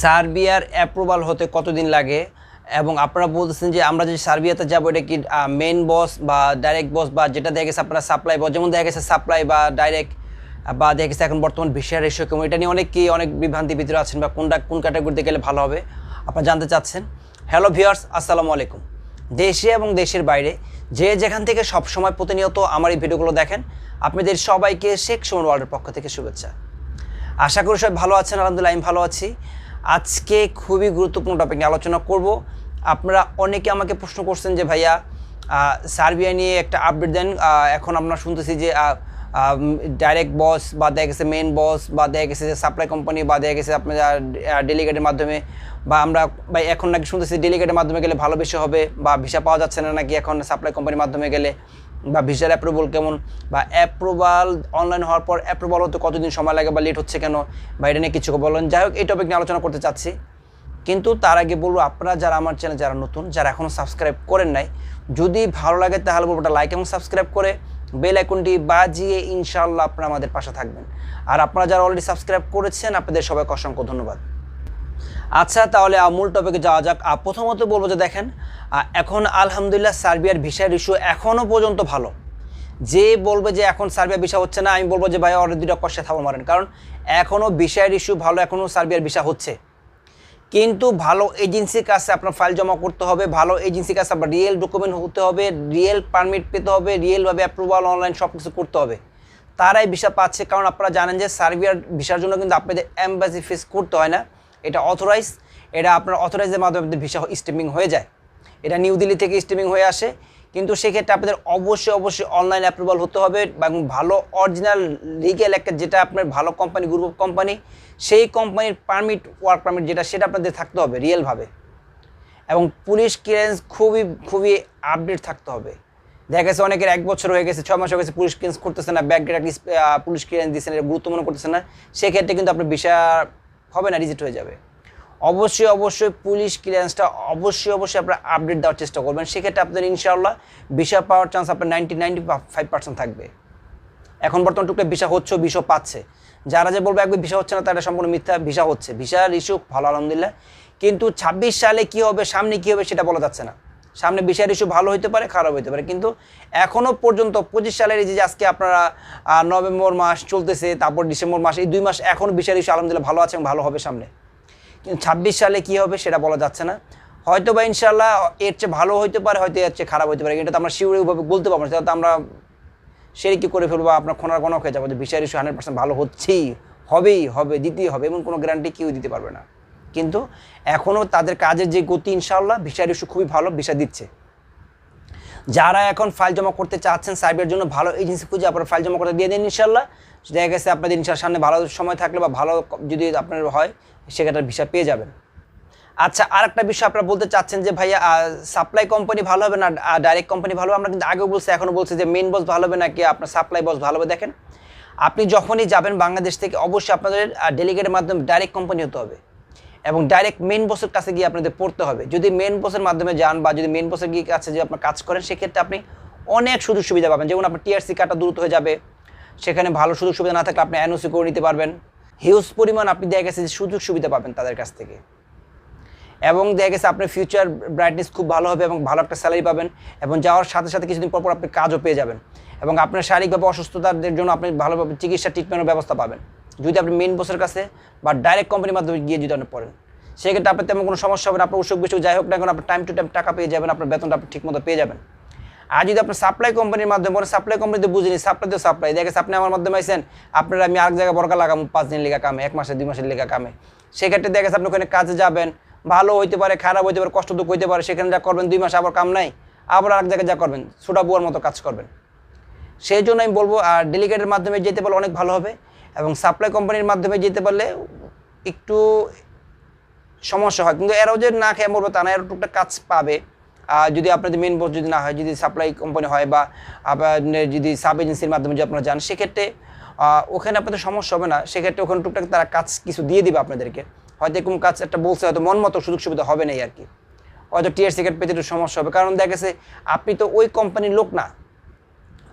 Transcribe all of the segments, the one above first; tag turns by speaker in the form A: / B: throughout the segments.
A: সার্বিয়ার অ্যাপ্রুভাল হতে কতদিন লাগে? এবং আপনারা বলতেছেন যে আমরা যে সার্বিয়াতে যাব, এটা কি মেন বস বা ডাইরেক্ট বস বা যেটা দেখা গেছে আপনারা সাপ্লাই বস যেমন দেখা গেছে সাপ্লাই বা ডাইরেক্ট বা দেখা গেছে এখন বর্তমান বিশ্বের রেশিও কেমন? এটা নিয়ে অনেকেই, অনেক বিভ্রান্তি ভিতরে আছেন বা কোনটা, কোন ক্যাটাগরিতে গেলে ভালো হবে। আপনারা জানতে চাচ্ছেন। হ্যালো ভিউয়ার্স আসসালামু আলাইকুম। দেশে এবং দেশের বাইরে যে যেখান থেকে সবসময় প্রতিনিয়ত আমার এই ভিডিওগুলো দেখেন, আপনাদের সবাইকে শেখ সুমন ওয়ার্ল্ডের পক্ষ থেকে শুভেচ্ছা। আশা করি সবাই ভালো আছেন, আলহামদুলিল্লাহ, আমি ভালো আছি। আজকে খুবই গুরুত্বপূর্ণ টপিক নিয়ে আলোচনা করব। আপনারা অনেকে আমাকে প্রশ্ন করছেন যে, ভাইয়া সার্বিয়া নিয়ে একটা আপডেট দেন। এখন আমরা শুনতেছি যে ডাইরেক্ট বস বা দেখা গেছে মেন বস বা দেখা গেছে যে সাপ্লাই কোম্পানি বা দেখা গেছে আপনার ডেলিগেটের মাধ্যমে বা আমরা বা এখন নাকি শুনতেছি ডেলিগেটের মাধ্যমে গেলে ভালো বেশি হবে বা ভিসা পাওয়া যাচ্ছে না নাকি এখন সাপ্লাই কোম্পানির মাধ্যমে গেলে। বা ভিসার অ্যাপ্রুভাল কেমন? বা অ্যাপ্রুভাল অনলাইন হওয়ার পর অ্যাপ্রুভাল হতে কতদিন সময় লাগে বা লেট হচ্ছে কেন? বা এটা নিয়ে কিছু বলেন। যাই হোক, এই টপিক নিয়ে আলোচনা করতে চাচ্ছি। কিন্তু তার আগে বলব, আপনারা যারা আমার চ্যানেল যারা নতুন, যারা এখনও সাবস্ক্রাইব করেন নাই, যদি ভালো লাগে তাহলে বলব লাইক এবং সাবস্ক্রাইব করে বেল আইকনটি বাজিয়ে ইনশাআল্লাহ আপনারা আমাদের পাশে থাকবেন। আর আপনারা যারা অলরেডি সাবস্ক্রাইব করেছেন, আপনাদের সবাইকে অসংখ্য ধন্যবাদ। আচ্ছা তাহলে মূল টপিকে যাওয়া যাক। প্রথমত বলব যে দেখেন এখন আলহামদুলিল্লাহ সার্বিয়ার ভিসার ইস্যু এখনও পর্যন্ত ভালো। যে বলবে যে এখন সার্বিয়া ভিসা হচ্ছে না, আমি বলব যে ভাই অলরেডি দুটা কষ্টে থামা মারেন। কারণ এখনও ভিসার ইস্যু ভালো এখনও সার্বিয়ার ভিসা হচ্ছে। কিন্তু ভালো এজেন্সির কাছে আপনার ফাইল জমা করতে হবে, ভালো এজেন্সির কাছে আপনার রিয়েল ডকুমেন্ট হতে হবে রিয়েল পারমিট পেতে হবে রিয়েলভাবে অ্যাপ্রুভাল অনলাইন সব কিছু করতে হবে। তারাই ভিসা পাচ্ছে। কারণ আপনারা জানেন যে সার্বিয়ার ভিসার জন্য কিন্তু আপনাদের অ্যাম্বাসি ফিস করতে হয় না। এটা অথরাইজ এটা আপনার অথরাইজের মাধ্যমে আপনাদের ভিসা স্টেমিং হয়ে যায়। এটা নিউ দিল্লি থেকে স্টেমিং হয়ে আসে। কিন্তু সেক্ষেত্রে আপনাদের অবশ্যই অবশ্যই অনলাইন অ্যাপ্রুভাল হতে হবে এবং ভালো অরিজিনাল লিগেল একটা যেটা আপনার ভালো কোম্পানি গ্রুপ অফ কোম্পানি সেই কোম্পানির পারমিট ওয়ার্ক পারমিট যেটা, সেটা আপনাদের থাকতে হবে রিয়েলভাবে এবং পুলিশ ক্লিয়ারেন্স খুবই খুবই আপডেট থাকতে হবে। দেখা গেছে অনেকের এক বছর হয়ে গেছে, ছয় মাস হয়ে গেছে পুলিশ ক্লিয়ারেন্স করতেছে না ব্যাগ পুলিশ ক্লিয়ারেন্স দিচ্ছে না, এটা গুরুত্ব মনে করতেছে না। সেক্ষেত্রে কিন্তু আপনার বিষয় হবে না, রিজেক্ট হয়ে যাবে। অবশ্যই অবশ্যই পুলিশ ক্লিয়ারেন্সটা অবশ্যই অবশ্যই আপনার আপডেট দেওয়ার চেষ্টা করবেন। সেক্ষেত্রে আপনার ইনশাআল্লাহ ভিসা পাওয়ার চান্স আপনার নাইনটি নাইনটি ফাইভ পার্সেন্ট থাকবে। এখন বর্তমান টুকটা ভিসা হচ্ছে ভিসা পাচ্ছে। যারা যে বলবে একবার ভিসা হচ্ছে না, তারা সম্পূর্ণ মিথ্যা, ভিসা হচ্ছে। ভিসার ইস্যু ভালো, আলহামদুলিল্লাহ। কিন্তু ছাব্বিশ সালে কি হবে, সামনে কি হবে, সেটা বলা যাচ্ছে না। সামনে ভিসার ইস্যু ভালো হতে পারে, খারাপ হতে পারে। কিন্তু এখনও পর্যন্ত পঁচিশ সালের এই যে আজকে আপনারা নভেম্বর মাস চলতেছে, তারপর ডিসেম্বর মাস, এই দুই মাস এখন ভিসার ইস্যু আলহামদুলিল্লাহ ভালো আছে এবং ভালো হবে সামনে। কিন্তু ছাব্বিশ সালে কি হবে সেটা বলা যাচ্ছে না। হয়তো বা ইনশাল্লাহ এর চেয়ে ভালো হতে পারে, হয়তো এর চেয়ে খারাপ হতে পারে। এটা তো আমরা শিউরিভাবে বলতে পারব না। সেটা তো আমরা সেরে কী করে ফেলব আপনার খোনার কোনো হয়ে যাব যে বিচার ইস্যু হান্ড্রেড পার্সেন্ট ভালো হচ্ছেই, হবেই, হবে, দিতেই হবে। এমন কোনো গ্যারান্টি কেউ দিতে পারবে না। কিন্তু এখনও তাদের কাজের যে গতি ইনশাল্লাহ বিচার ইস্যু খুবই ভালো, ভিসা দিচ্ছে। যারা এখন ফাইল জমা করতে চাচ্ছেন সাইবের জন্য ভালো এজেন্সি খুঁজে, আপনারা ফাইল জমা করতে দিয়ে দিন ইনশাল্লাহ দেখা গেছে আপনাদের ইনশাল সামনে ভালো সময় থাকলে বা ভালো যদি আপনার হয়, সেক্ষেত্রে ভিসা পেয়ে যাবেন। আচ্ছা আর একটা বিষয় আপনারা বলতে চাচ্ছেন যে, ভাইয়া সাপ্লাই কোম্পানি ভালো হবে না ডাইরেক্ট কোম্পানি ভালো হবে? আমরা কিন্তু আগেও বলছি এখনও বলছি যে মেন বস ভালো হবে নাকি আপনার সাপ্লাই বস ভালো হবে? দেখেন, আপনি যখনই যাবেন বাংলাদেশ থেকে, অবশ্যই আপনাদের ডেলিগেটের মাধ্যমে ডাইরেক্ট কোম্পানি হতে হবে। এবং ডাইরেক্ট মেন বসের কাছে গিয়ে আপনাদের পড়তে হবে। যদি মেন বসের মাধ্যমে যান বা যদি মেন বসের গিয়ে কাছে যে আপনার কাজ করেন, সেক্ষেত্রে আপনি অনেক সুযোগ সুবিধা পাবেন। যেমন আপনার টিআরসি কার্ডটা দ্রুত হয়ে যাবে, সেখানে ভালো সুযোগ সুবিধা না থাকলে আপনি এনওসি করে নিতে পারবেন। হিউজ পরিমাণ আপনি দেখা গেছে যে সুযোগ সুবিধা পাবেন তাদের কাছ থেকে। এবং দেখা গেছে আপনার ফিউচার ব্রাইটনেস খুব ভালো হবে এবং ভালো একটা স্যালারি পাবেন এবং যাওয়ার সাথে সাথে কিছুদিন পর পর আপনি কাজও পেয়ে যাবেন। এবং আপনার শারীরিকভাবে অসুস্থতার জন্য আপনি ভালোভাবে চিকিৎসা ট্রিটমেন্টের ব্যবস্থা পাবেন। যদি আপনি মেন বসের কাছে বা ডাইরেক্ট কোম্পানির মাধ্যমে গিয়ে যদি আপনি পড়েন, সেক্ষেত্রে আপনার তেমন কোনো সমস্যা হবে না। আপনার অসুখ বিসুখ যাই হোক না কেন, আপনার টাইম টু টাইম টাকা পেয়ে যাবেন, আপনার বেতনটা আপনি ঠিকমতো পেয়ে যাবেন। আর যদি আপনার সাপ্লাই কোম্পানির মাধ্যমে বলেন সাপ্লাই কোম্পানিতে বুঝিনি সাপ্লাই তো সাপ্লাই দেখে গেছে আপনি আমার মাধ্যমে আইসেন আপনার আমি আরেক জায়গায় বরকা লাগাম পাঁচ দিন লেখা কামে, এক মাসে দুই মাসের লেখা কামে। সেক্ষেত্রে দেখে আপনি ওখানে কাজে যাবেন, ভালো হইতে পারে, খারাপ হইতে পারে, কষ্ট দুঃখ হইতে পারে, সেখানে যা করবেন, দুই মাস আবার কাম নাই, আবার আরেক জায়গায় যা করবেন, ছোটা বুয়ার মতো কাজ করবেন। সেই জন্য আমি বলব, আর ডেলিগেটের মাধ্যমে যেতে পারলে অনেক ভালো হবে। এবং সাপ্লাই কোম্পানির মাধ্যমে যেতে পারলে একটু সমস্যা হয়। কিন্তু এরাও যে না খেয়ে মরবে তা না, এরা টুকটাক কাজ পাবে। আর যদি আপনাদের মেন বস যদি না হয়, যদি সাপ্লাই কোম্পানি হয় বা আপনার যদি সাব এজেন্সির মাধ্যমে যদি আপনারা যান, সেক্ষেত্রে ওখানে আপনাদের সমস্যা হবে না। সেক্ষেত্রে ওখানে টুকটাক তারা কাজ কিছু দিয়ে দিবে আপনাদেরকে। হয়তো এরকম কাজ একটা বলছে, হয়তো মন মতো সুযোগ সুবিধা হবে না আর কি। হয়তো টিয়ার সিকেট পেতে একটু সমস্যা হবে। কারণ দেখা গেছে, আপনি তো ওই কোম্পানির লোক না।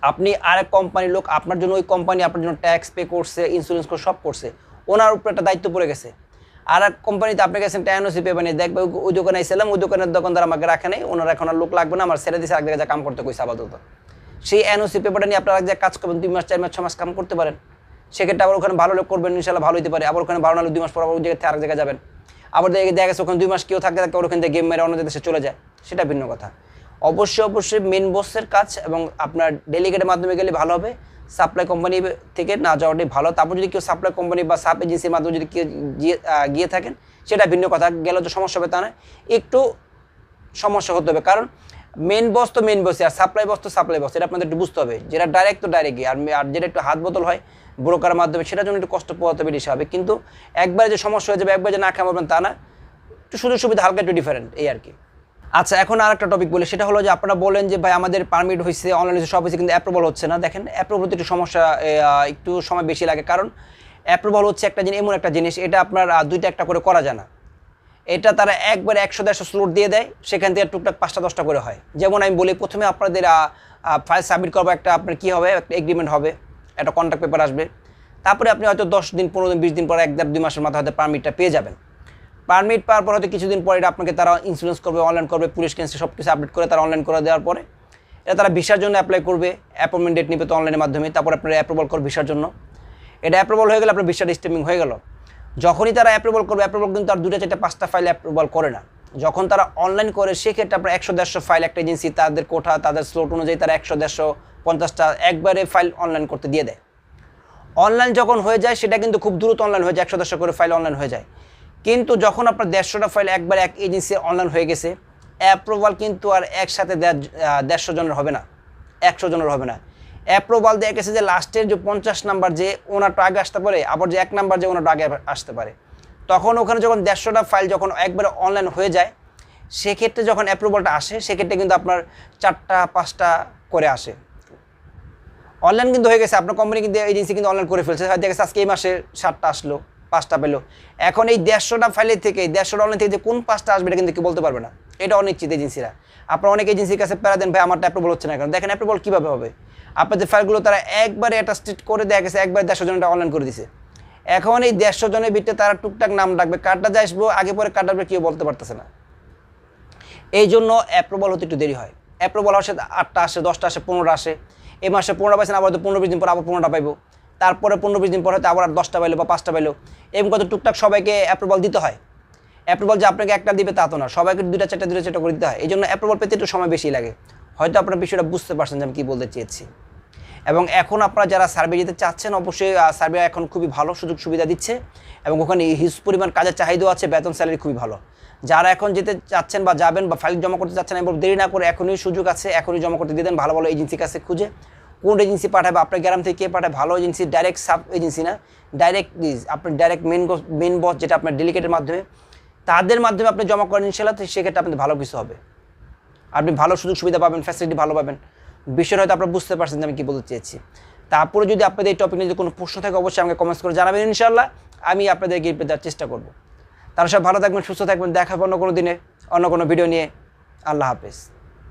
A: আপনি আরেক কোম্পানির লোক, আপনার জন্য ওই কোম্পানি আপনার জন্য ট্যাক্স পে করছে ইন্স্যুরেন্স করে সব করছে, ওনার উপরে একটা দায়িত্ব পড়ে গেছে। আর এক কোম্পানিতে আপনি গেছেন ট্যানোসি পেপার নিয়ে দেখবে ওই- দোকানে এসেছিলাম ওই দোকানের দোকানদার আমাকে রাখে নাই, ওনারা এখন আর লোক লাগবে না, আমার ছেড়ে দিয়েছে এক জায়গায় কাম করতে কইছে আপাতত। সেই এনওসি পেপারটা নিয়ে আপনারা এক জায়গায় কাজ করবেন, দুই মাস, চার মাস, ছ মাস কাম করতে পারেন। সেক্ষেত্রে আবার ওখানে ভালো লোক করবেন, ইনশাল্লাহ ভালো হতে পারে। আবার ওখানে ভালো না দুই মাস পর আবার ওই জায়গায় থেকে আরেক জায়গায় যাবেন। আবার দেখে গেছে, ওখানে দুই মাস কেউ থাকতে থাকতে ওখান থেকে গেম মেরে অন্য দেশে চলে যায়। সেটা ভিন্ন কথা। অবশ্যই অবশ্যই মেন বসের কাজ এবং আপনার ডেলিগেটের মাধ্যমে গেলে ভালো হবে। সাপ্লাই কোম্পানি থেকে না যাওয়াটাই ভালো। তারপর যদি কেউ সাপ্লাই কোম্পানি বা সাপ এজেন্সির মাধ্যমে যদি কেউ গিয়ে থাকেন, সেটা ভিন্ন কথা। গেলে তো সমস্যা হবে তা না একটু সমস্যা হতে হবে। কারণ মেন বস তো মেন বসে আর সাপ্লাই বস তো সাপ্লাই বস এটা আপনাদের একটু বুঝতে হবে। যেটা ডাইরেক্ট তো ডাইরেক্টই আর আর যেটা একটু হাত বদল হয় ব্রোকারের মাধ্যমে, সেটার জন্য একটু কষ্ট পোহাতে হবে বেশি হবে। কিন্তু একবারে যে সমস্যা হয়ে যাবে, একবার যে না খামাবেন তা না। একটু সুযোগ সুবিধা হালকা, একটু ডিফারেন্ট এই আর কি। আচ্ছা এখন আর একটা টপিক বলি, সেটা হলো যে আপনারা বলেন যে, ভাই, আমাদের পারমিট হয়েছে অনলাইন হয়েছে সব হয়েছে কিন্তু অ্যাপ্রুভাল হচ্ছে না। দেখেন অ্যাপ্রুভাল একটু সমস্যা একটু সময় বেশি লাগে, কারণ অ্যাপ্রুভাল হচ্ছে একটা জিনিস, এমন একটা জিনিস, এটা আপনার দুইটা একটা করে করা যায় না। এটা তারা একবারে একশো দেড়শো স্লোট দিয়ে দেয়, সেখান থেকে টুকটাক পাঁচটা, দশটা করে হয়। যেমন আমি বলি, প্রথমে আপনাদের ফাইল সাবমিট করব, একটা আপনার কী হবে, একটা এগ্রিমেন্ট হবে, একটা কন্ট্রাক্ট পেপার আসবে। তারপরে আপনি হয়তো দশ দিন, পনেরো দিন, বিশ দিন পরে এক দেড়, দুই মাসের মাথায় হয়তো পারমিটটা পেয়ে যাবেন। পারমিট পাওয়ার পর হয়তো কিছুদিন পরে এটা আপনাকে তারা ইন্স্যুরেন্স করবে অনলাইন করবে পুলিশ কেন্দ্রে সব কিছু আপডেট করে তারা অনলাইন করে দেওয়ার পরে এটা তারা ভিসার জন্য অ্যাপ্লাই করবে অ্যাপয়েন্টমেন্ট ডেট নিবে তো অনলাইনের মাধ্যমে, তারপর আপনার অ্যাপ্রুভাল করবে ভিসার জন্য। এটা অ্যাপ্রুভাল হয়ে গেলে আপনার ভিসার স্টেমিং হয়ে গেল। যখনই তারা অ্যাপ্রুভাল করবে অ্যাপ্রুভাল কিন্তু আর দুটো চারটে পাঁচটা ফাইল অ্যাপ্রুভাল করে না। যখন তারা অনলাইন করে, সেক্ষেত্রে আপনার একশো দেড়শো ফাইল একটা এজেন্সি তাদের কোঠা, তাদের স্লোট অনুযায়ী তারা একশো দেড়শো পঞ্চাশটা একবারে ফাইল অনলাইন করতে দিয়ে দেয়। অনলাইন যখন হয়ে যায়, সেটা কিন্তু খুব দ্রুত অনলাইন হয়ে যায়, একশো দেড়শো করে ফাইল অনলাইন হয়ে যায়। কিন্তু যখন আপনার দেড়শোটা ফাইল একবার এক এজেন্সি অনলাইন হয়ে গেছে অ্যাপ্রুভাল কিন্তু আর একসাথে দেড়- দেড়শো জনের হবে না, একশো জনের হবে না। অ্যাপ্রুভাল দিয়ে গেছে যে লাস্টের যে পঞ্চাশ নাম্বার যে ওনারটা আগে আসতে পারে, আবার যে এক নাম্বার যে ওনারটা আগে আসতে পারে। তখন ওখানে যখন দেড়শোটা ফাইল যখন একবারে অনলাইন হয়ে যায়, সেক্ষেত্রে যখন অ্যাপ্রুভালটা আসে, সেক্ষেত্রে কিন্তু আপনার চারটা, পাঁচটা করে আসে। অনলাইন কিন্তু হয়ে গেছে, আপনার কোম্পানি কিন্তু এজেন্সি কিন্তু অনলাইন করে ফেলছে। হয়তো গেছে আজকে এই মাসে সাতটা আসলো। পাঁচটা পেল। এখন এই দেড়শোটা ফাইলের থেকে, দেড়শোটা অনলাইন থেকে যে কোন পাঁচটা আসবে এটা কিন্তু কেউ বলতে পারবে না। এটা অনিশ্চিত এজেন্সিরা আপনার অনেক এজেন্সির কাছে প্যারা দেন, ভাই, আমারটা অ্যাপ্রুভাল হচ্ছে না কারণ দেখেন অ্যাপ্রুভাল কীভাবে হবে? আপনার যে ফাইলগুলো তারা একবারে একটা অ্যাটাস্টেড করে দেখা গেছে, একবার দেড়শো জনটা অনলাইন করে দিছে। এখন এই দেড়শো জনের ভিতরে তারা টুকটাক নাম ডাকবে, কার্ডটা যে আসব, আগে পরে কার্ড আসবে, কেউ বলতে পারতেছে না। এই জন্য অ্যাপ্রুভাল হতে একটু দেরি হয়। অ্যাপ্রুভাল আসে আটটা আসে, দশটা আসে, পনেরোটা আসে। এই মাসে পনেরো পাইছেন, আবার তো পনেরো বিশ দিন পর আবার পনেরোটা পাইবো। তারপরে পনেরো বিশ দিন পর হয়তো আবার আর দশটা পাইলো বা পাঁচটা পাইলো। এরকম কত টুকটাক সবাইকে অ্যাপ্রুভাল দিতে হয়। অ্যাপ্রুভাল যে আপনাকে একটা দিবে তা তো না, সবাইকে দুটা চারটা দুটা চারটা করে দিতে হয়। এই জন্য অ্যাপ্রুভাল পেতে একটু সময় বেশি লাগে। হয়তো আপনার বিষয়টা বুঝতে পারছেন যে আমি কী বলতে চেয়েছি। এবং এখন আপনারা যারা সার্ভে যেতে চাচ্ছেন, অবশ্যই সার্ভে এখন খুবই ভালো, সুযোগ সুবিধা দিচ্ছে। এবং ওখানে হিউজ পরিমাণ কাজের চাহিদাও আছে, বেতন স্যালারি খুবই ভালো। যারা এখন যেতে চাচ্ছেন বা যাবেন বা ফাইল জমা করতে চাচ্ছেন, এবং দেরি না করে এখনই সুযোগ আছে, এখনই জমা করতে দিয়ে দেন, ভালো ভালো এজেন্সির কাছে খুঁজে। কোন এজেন্সি পাঠাবে, আপনার গ্রাম থেকে কে পাঠায় ভালো এজেন্সি ডাইরেক্ট সাব এজেন্সি না ডাইরেক্ট আপনার ডাইরেক্ট মেন মেন বস যেটা আপনার ডেলিগেটের মাধ্যমে, তাদের মাধ্যমে আপনি জমা করেন ইনশাল্লাহ সেক্ষেত্রে আপনাদের ভালো কিছু হবে। আপনি ভালো সুযোগ সুবিধা পাবেন ফ্যাসিলিটি ভালো পাবেন। বিষয়টা হয়তো আপনারা বুঝতে পারছেন যে আমি কী বলতে চেয়েছি। তারপরে যদি আপনাদের এই টপিক নিয়ে যদি কোনো প্রশ্ন থাকে, অবশ্যই আমাকে কমেন্টস করে জানাবেন ইনশাল্লাহ আমি আপনাদেরকে রিপ্লাই দেওয়ার চেষ্টা করব। তারা সব ভালো থাকবেন, সুস্থ থাকবেন, দেখা হবে অন্য কোনো দিনে, অন্য কোনো ভিডিও নিয়ে। আল্লাহ হাফেজ।